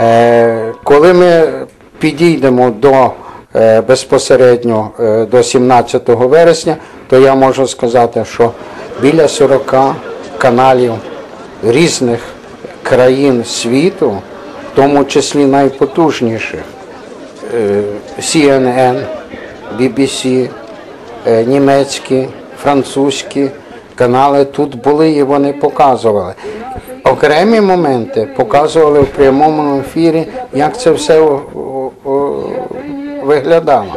Е, Коли ми підійдемо до е, безпосередньо е, до 17 вересня, то я можу сказати, що біля 40 каналів різних країн світу, в тому числі найпотужніших, CNN, BBC, німецькі, французькі канали тут були і вони показували. Окремі моменти показували в прямому ефірі, як це все виглядало.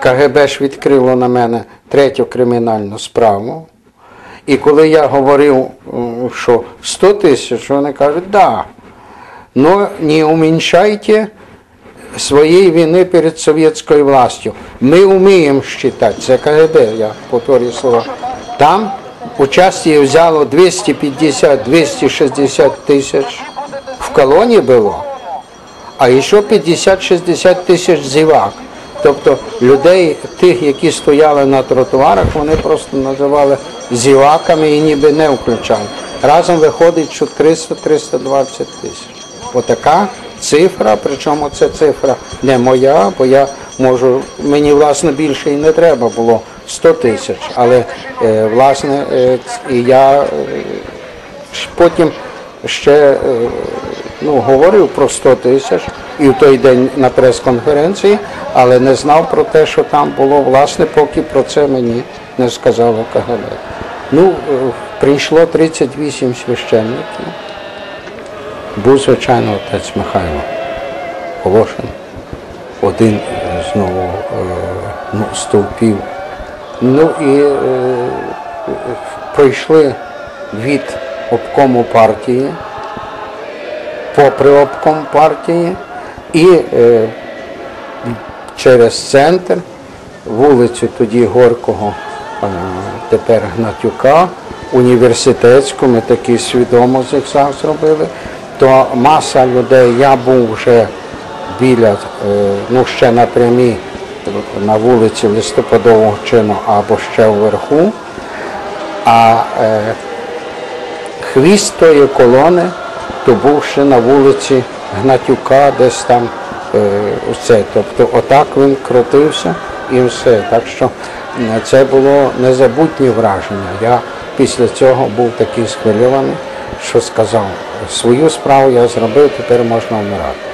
КГБ ж відкрило на мене третю кримінальну справу. І коли я говорив, що 100 тисяч, вони кажуть, да, но не уменьшайте своєї вини перед совєтською властю. Ми вміємо считати, це КГБ, я повторюю слова. Там участі взяло 250-260 тисяч в колонії було, а ще 50-60 тисяч зівак. Тобто людей, тих, які стояли на тротуарах, вони просто називали зіваками і ніби не включали. Разом виходить, що 300-320 тисяч. Отака цифра, причому це цифра не моя, бо я можу, мені власне більше і не треба було 100 тисяч, але е, власне е, я е, Потім ще ну, говорив про 100 тисяч і в той день на прес-конференції, але не знав про те, що там було, власне, поки про це мені не сказало КГБ. Ну, прийшло 38 священників. Був, звичайно, отець Михайло Волошин, один знову е, ну, стовпів. Ну і е, пройшли від обкому партії, попри обком партії, і е, через центр, вулицю тоді Горького, е, тепер Гнатюка, університетську, ми такий свідомо зігзаг зробили, то маса людей, я був вже біля, е, ну ще на прямій, на вулиці Листопадового чину або ще вверху, а е, хвіст тої колони то був ще на вулиці Гнатюка, десь там е, все. Тобто отак він крутився і все. Так що це було незабутні враження. Я після цього був такий схвильований, що сказав, свою справу я зробив, тепер можна вмирати.